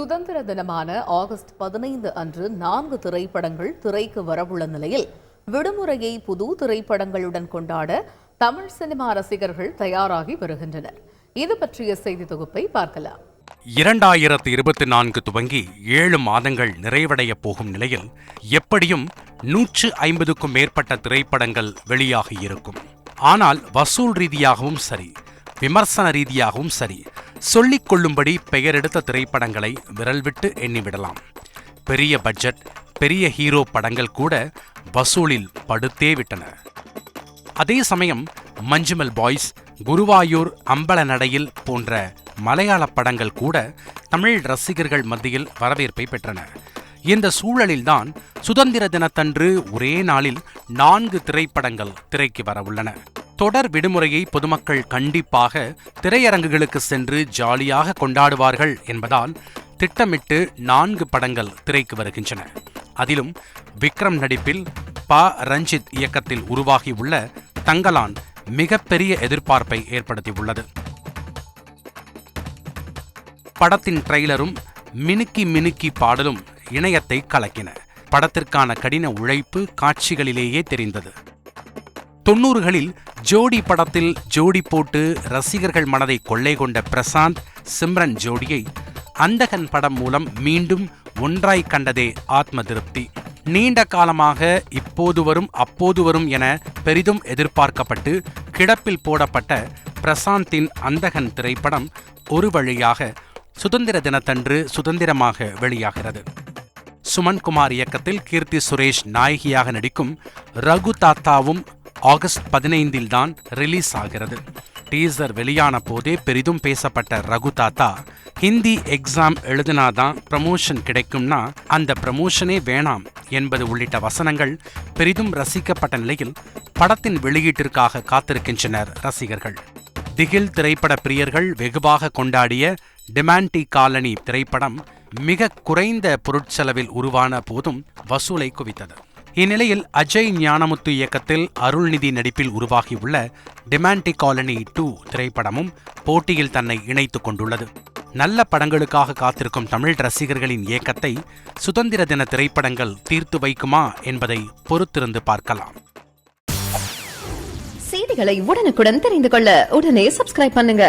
சுதந்திர தினமான ஆகஸ்ட் பதினைந்து அன்று நான்கு திரைப்படங்கள் திரைக்கு வரவுள்ள நிலையில் விடுமுறையை புது திரைப்படங்களுடன் கொண்டாட தமிழ் சினிமா ரசிகர்கள் தயாராகி வருகின்றனர். இது பற்றிய செய்தி தொகுப்பை பார்க்கலாம். இரண்டாயிரத்து இருபத்தி நான்கு துவங்கி ஏழு மாதங்கள் நிறைவடைய போகும் நிலையில் எப்படியும் நூற்று ஐம்பதுக்கும் மேற்பட்ட திரைப்படங்கள் வெளியாகி இருக்கும். ஆனால் வசூல் ரீதியாகவும் சரி விமர்சன ரீதியாகவும் சரி சொல்லிக் கொள்ளும்படி பெயரெடுத்த திரைப்படங்களை விரல் விட்டு எண்ணிவிடலாம். பெரிய பட்ஜெட் பெரிய ஹீரோ படங்கள் கூட வசூலில் படுத்தே விட்டன. அதே சமயம் மஞ்சுமல் பாய்ஸ் குருவாயூர் அம்பல நடையில் போன்ற மலையாள படங்கள் கூட தமிழ் ரசிகர்கள் மத்தியில் வரவேற்பை பெற்றன. இந்த சூழலில்தான் சுதந்திர தினத்தன்று ஒரே நாளில் நான்கு திரைப்படங்கள் திரைக்கு வரவுள்ளன. தொடர் விடுமுறையை பொதுமக்கள் கண்டிப்பாக திரையரங்குகளுக்கு சென்று ஜாலியாக கொண்டாடுவார்கள் என்பதால் திட்டமிட்டு நான்கு படங்கள் திரைக்கு வருகின்றன. அதிலும் விக்ரம் நடிப்பில் ப ரஞ்சித் இயக்கத்தில் உருவாகியுள்ள தங்கலான் மிகப்பெரிய எதிர்பார்ப்பை ஏற்படுத்தியுள்ளது. படத்தின் ட்ரெய்லரும் மினுக்கி மினுக்கி பாடலும் இணையத்தை கலக்கின. படத்திற்கான கடின உழைப்பு காட்சிகளிலேயே தெரிந்தது. தொன்னூறுகளில் ஜோடி படத்தில் ஜோடி போட்டு ரசிகர்கள் மனதை கொள்ளை கொண்ட பிரசாந்த் சிம்ரன் ஜோடியை அந்தகன் படம் மூலம் மீண்டும் ஒன்றாய் கண்டதே ஆத்ம திருப்தி. நீண்ட காலமாக இப்போது வரும் அப்போது வரும் என பெரிதும் எதிர்பார்க்கப்பட்டு கிடப்பில் போடப்பட்ட பிரசாந்தின் அந்தகன் திரைப்படம் ஒரு வழியாக சுதந்திர தினத்தன்று சுதந்திரமாக வெளியாகிறது. சுமன்குமார் இயக்கத்தில் கீர்த்தி சுரேஷ் நாயகியாக நடிக்கும் ரகு தாத்தாவும் ஆகஸ்ட் பதினைந்தில் தான் ரிலீஸ் ஆகிறது. டீசர் வெளியான போதே பெரிதும் பேசப்பட்ட ரகு தாத்தா ஹிந்தி எக்ஸாம் எழுதினாதான் ப்ரமோஷன் கிடைக்கும்னா அந்த ப்ரமோஷனே வேணாம் என்பது உள்ளிட்ட வசனங்கள் பெரிதும் ரசிக்கப்பட்ட நிலையில் படத்தின் வெளியீட்டிற்காக காத்திருக்கின்றனர் ரசிகர்கள். திகில் திரைப்பட பிரியர்கள் வெகுவாக கொண்டாடிய டிமாண்டி காலனி திரைப்படம் மிக குறைந்த பொருட்செலவில் உருவான போதும் வசூலை குவித்தது. இந்நிலையில் அஜய் ஞானமுத்து இயக்கத்தில் அருள்நிதி நடிப்பில் உருவாகியுள்ள டிமாண்டி காலனி டூ திரைப்படமும் போட்டியில் தன்னை இணைத்துக் கொண்டுள்ளது. நல்ல படங்களுக்காக காத்திருக்கும் தமிழ் ரசிகர்களின் இயக்கத்தை சுதந்திர தின திரைப்படங்கள் தீர்த்து வைக்குமா என்பதை பொறுத்திருந்து பார்க்கலாம். செய்திகளை உடனுக்குடன் தெரிந்து கொள்ள உடனே சப்ஸ்கிரைப் பண்ணுங்க.